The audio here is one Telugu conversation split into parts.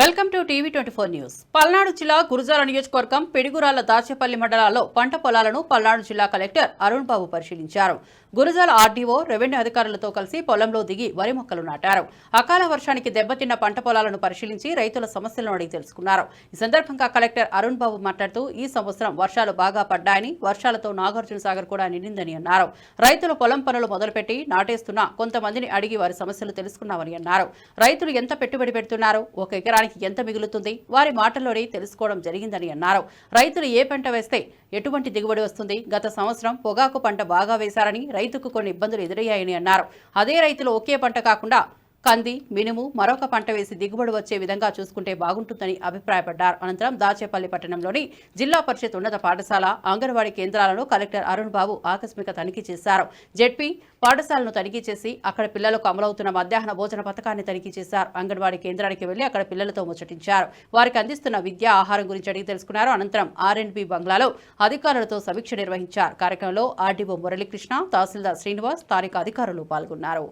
Welcome to TV twenty four news. Palnadu జిల్లా గురజాల నియోజకవర్గం పెడిగురాల దాచేపల్లి మండలాల్లో పంట పొలాలను పల్నాడు జిల్లా కలెక్టర్ అరుణ్ బాబు పరిశీలించారు. గురుజాల ఆర్డీఓ రెవెన్యూ అధికారులతో కలిసి పొలంలో దిగి వరి మొక్కలు నాటారు. అకాల వర్షానికి దెబ్బతిన్న పంట పొలాలను పరిశీలించి రైతుల సమస్యలను అడిగి తెలుసుకున్నారు. ఈ సందర్భంగా కలెక్టర్ అరుణ్ బాబు మాట్లాడుతూ ఈ సంవత్సరం వర్షాలు బాగా పడ్డాయని వర్షాలతో నాగార్జున సాగర్ కూడా నిండిందని అన్నారు. రైతులు పొలం పనులు మొదలుపెట్టి నాటేస్తున్నా కొంతమందిని అడిగి వారి సమస్యలు తెలుసుకున్నామని అన్నారు. రైతులు ఎంత పెట్టుబడి పెడుతున్నారు? ఒక ఎకరానికి ఎంత మిగులుతుంది? వారి మాటల్లోనే తెలుసుకోవడం జరిగిందని అన్నారు. రైతులు ఏ పంట వేస్తే ఎటువంటి దిగుబడి వస్తుంది? గత సంవత్సరం పొగాకు పంట బాగా వేశారని రైతుకు కొన్ని ఇబ్బందులు ఎదురయ్యాయని అన్నారు. అదే రైతులు ఒకే పంట కాకుండా కంది మినుము మరొక పంట వేసి దిగుబడి వచ్చే విధంగా చూసుకుంటే బాగుంటుందని అభిప్రాయపడ్డారు. అనంతరం దాచేపల్లి పట్టణంలోని జిల్లా పరిషత్ ఉన్నత పాఠశాల అంగన్వాడీ కేంద్రాలను కలెక్టర్ అరుణ్ బాబు ఆకస్మిక తనిఖీ చేశారు. జెడ్పీ పాఠశాలను తనిఖీ చేసి అక్కడ పిల్లలకు అమలవుతున్న మధ్యాహ్న భోజన పథకాన్ని తనిఖీ చేశారు. అంగన్వాడీ కేంద్రానికి వెళ్ళి అక్కడ పిల్లలతో ముచ్చటించారు. వారికి అందిస్తున్న విద్య ఆహారం గురించి అడిగి తెలుసుకున్నారు. అనంతరం ఆర్ఎండ్బి బంగ్లాలో అధికారులతో సమీక్ష నిర్వహించారు. కార్యక్రమంలో ఆర్డీఓ మురళీకృష్ణ తహసీల్దార్ శ్రీనివాస్ స్థానిక అధికారులు పాల్గొన్నారు.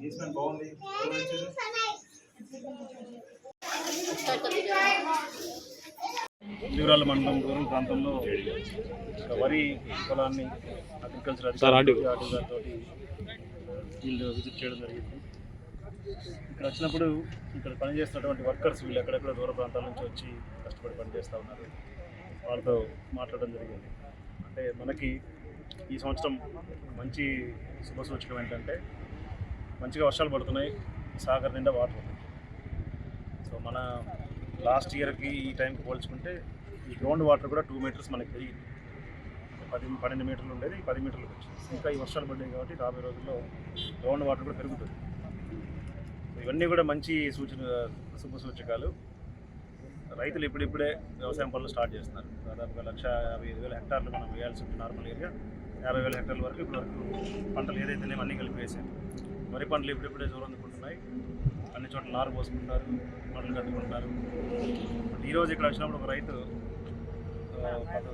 బేస్మెంట్ బాగుంది. మండలం రూరల్ ప్రాంతంలో వరి పొలాన్ని అగ్రికల్చర్ అధికారి గారితో వీళ్ళు విజిట్ చేయడం జరిగింది. ఇక్కడ వచ్చినప్పుడు ఇక్కడ పనిచేస్తున్నటువంటి వర్కర్స్ వీళ్ళు ఎక్కడెక్కడ దూర ప్రాంతాల నుంచి వచ్చి కష్టపడి పనిచేస్తూ ఉన్నారు. వాళ్ళతో మాట్లాడడం జరిగింది. అంటే మనకి ఈ సంవత్సరం మంచి శుభ సూచకం ఏంటంటే మంచిగా వర్షాలు పడుతున్నాయి సాగర్ నిండా వాటర్ సో మన లాస్ట్ ఇయర్కి ఈ టైంకి పోల్చుకుంటే ఈ గ్రౌండ్ వాటర్ కూడా టూ మీటర్స్ మనకి పెరిగింది. పది పన్నెండు మీటర్లు ఉండేది పది మీటర్లకు వచ్చింది ఇంకా ఈ వర్షాలు పడ్డాయి కాబట్టి రాబోయే రోజుల్లో గ్రౌండ్ వాటర్ కూడా పెరుగుతుంది. ఇవన్నీ కూడా మంచి సూచన శుభ సూచకాలు. రైతులు ఇప్పుడిప్పుడే వ్యవసాయం పనులు స్టార్ట్ చేస్తున్నారు. దాదాపుగా లక్ష యాభై ఐదు వేల హెక్టార్లు మనం వేయాల్సి ఉంటుంది నార్మల్ ఏరియా. యాభై వేల హెక్టార్ల వరకు ఇప్పుడు వరకు పంటలు ఏదైతే అన్నీ కలిపి వేసాం వరి పంటలు ఇప్పుడిప్పుడే జోరందుకుంటున్నాయి అన్ని చోట్ల నారు పోసుకుంటారు పంటలు కట్టుకుంటారు. బట్ ఈరోజు ఇక్కడ వచ్చినప్పుడు ఒక రైతు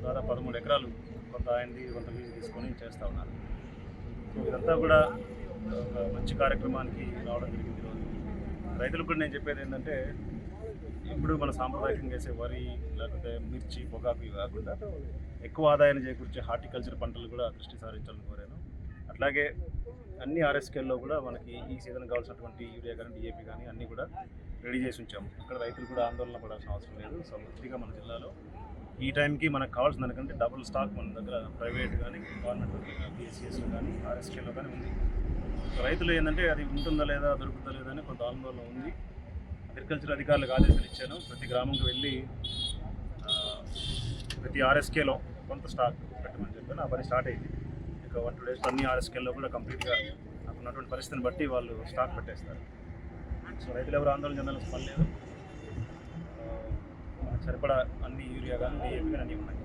దాదాపు పదమూడు ఎకరాలు కొంత ఆయనది కొంత లీజు తీసుకొని చేస్తూ ఉన్నారు. సో ఇదంతా కూడా ఒక మంచి కార్యక్రమానికి రావడం జరిగింది ఈరోజు రైతులకు కూడా నేను చెప్పేది ఏంటంటే ఇప్పుడు మన సాంప్రదాయకంగా వేసే వరి లేకపోతే మిర్చి పొగాకు ఇవి కాకుండా ఎక్కువ ఆదాయాన్ని చేకూర్చే హార్టికల్చర్ పంటలు కూడా దృష్టి సారించాలని కోరాను. అట్లాగే అన్ని ఆర్ఎస్కేల్లో కూడా మనకి ఈ సీజన్ కావాల్సినటువంటి యూరియా కానీ డిఏపీ కానీ అన్నీ కూడా రెడీ చేసి ఉంచాము. ఇక్కడ రైతులు కూడా ఆందోళన పడాల్సిన అవసరం లేదు. సమృద్ధిగా మన జిల్లాలో ఈ టైంకి మనకు కావాల్సిన దానికంటే డబుల్ స్టాక్ మన దగ్గర ప్రైవేట్ కానీ గవర్నమెంట్ బీఎస్సీఎస్లో కానీ ఆర్ఎస్కేలో కానీ ఉంది. రైతులు ఏంటంటే అది ఉంటుందా లేదా దొరుకుతుందా లేదా అని కొంత ఆందోళన ఉంది. అగ్రికల్చర్ అధికారులకు ఆదేశాలు ఇచ్చాను. ప్రతి గ్రామంకి వెళ్ళి ప్రతి ఆర్ఎస్కేలో కొంత స్టాక్ పెట్టమని చెప్పి ఆ పని స్టార్ట్ అయింది. ఇక వన్ టూ డేస్ అన్ని ఆర్ఎస్కేల్లో కూడా కంప్లీట్గా నాకు ఉన్నటువంటి పరిస్థితిని బట్టి వాళ్ళు స్టాక్ పెట్టేస్తారు. సో రైతులు ఎవరు ఆందోళన చెందాల్సిన పని లేదు. సరిపడా అన్ని యూరియా కానీ డిఏపీ కానీ అన్నీ ఉన్నాయి.